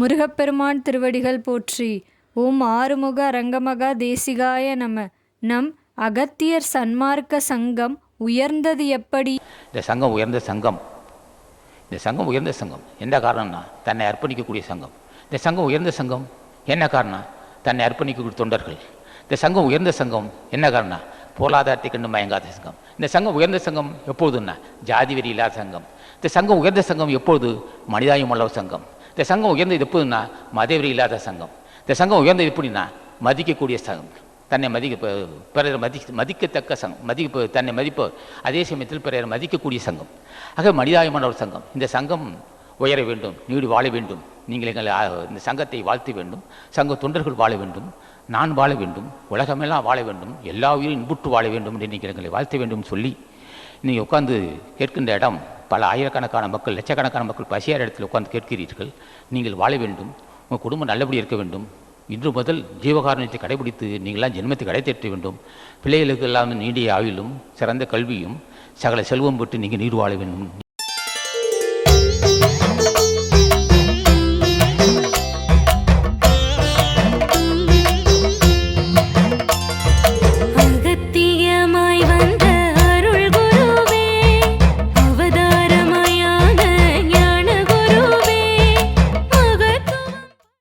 முருகப்பெருமான் திருவடிகள் போற்றி. ஓம் ஆறுமுக அரங்கமகா தேசிகாய நம. நம் அகத்தியர் சன்மார்க்க சங்கம் உயர்ந்தது எப்படி? இந்த சங்கம் உயர்ந்த சங்கம். இந்த சங்கம் உயர்ந்த சங்கம். என்ன காரணம்னா தன்னை அர்ப்பணிக்கக்கூடிய சங்கம். இந்த சங்கம் உயர்ந்த சங்கம் என்ன காரணம் தன்னை அர்ப்பணிக்கக்கூடிய தொண்டர்கள். இந்த சங்கம் உயர்ந்த சங்கம் என்ன காரணம் பொருளாதாரத்தை கண்டு மயங்காத சங்கம். இந்த சங்கம் உயர்ந்த சங்கம் எப்பொழுதுன்னா ஜாதி வெறி இல்லாத சங்கம். இந்த சங்கம் உயர்ந்த சங்கம் எப்பொழுது? மனிதாயம் உள்ள சங்கம். இந்த சங்கம் உயர்ந்தது எப்படின்னா மதவெறி இல்லாத சங்கம். இந்த சங்கம் உயர்ந்தது எப்படின்னா மதிக்கக்கூடிய சங்கம். தன்னை மதிக்க பிறர் மதி மதிக்கத்தக்க சங்கம். மதிப்பு தன்னை மதிப்பு அதே சமயத்தில் பிறர் மதிக்கக்கூடிய சங்கம். ஆக மனிதாயமான ஒரு சங்கம். இந்த சங்கம் உயர வேண்டும் நீடு வாழ வேண்டும். நீங்கள் எங்களை இந்த சங்கத்தை வாழ்த்த வேண்டும். சங்க தொண்டர்கள் வாழ வேண்டும். நான் வாழ வேண்டும். உலகமெல்லாம் வாழ வேண்டும். எல்லா உயிரும் இன்புற்று வாழ வேண்டும் என்று நீங்கள் எங்களை வாழ்த்த வேண்டும் சொல்லி நீங்கள் உட்காந்து கேட்கின்ற இடம் பல ஆயிரக்கணக்கான மக்கள் லட்சக்கணக்கான மக்கள் பசியார் இடத்தில் உட்கார்ந்து கேட்கிறீர்கள். நீங்கள் வாழ வேண்டும் உங்கள் குடும்பம் நல்லபடி இருக்க வேண்டும். இன்று முதல் ஜீவகாரணத்தை கடைபிடித்து நீங்களாம் ஜென்மத்தை கடை தேற்ற வேண்டும். பிள்ளைகளுக்கு எல்லாம் நீடிய ஆயுளும் சிறந்த கல்வியும் சகல செல்வம் பெற்று நீங்கள் நீர் வாழ வேண்டும்.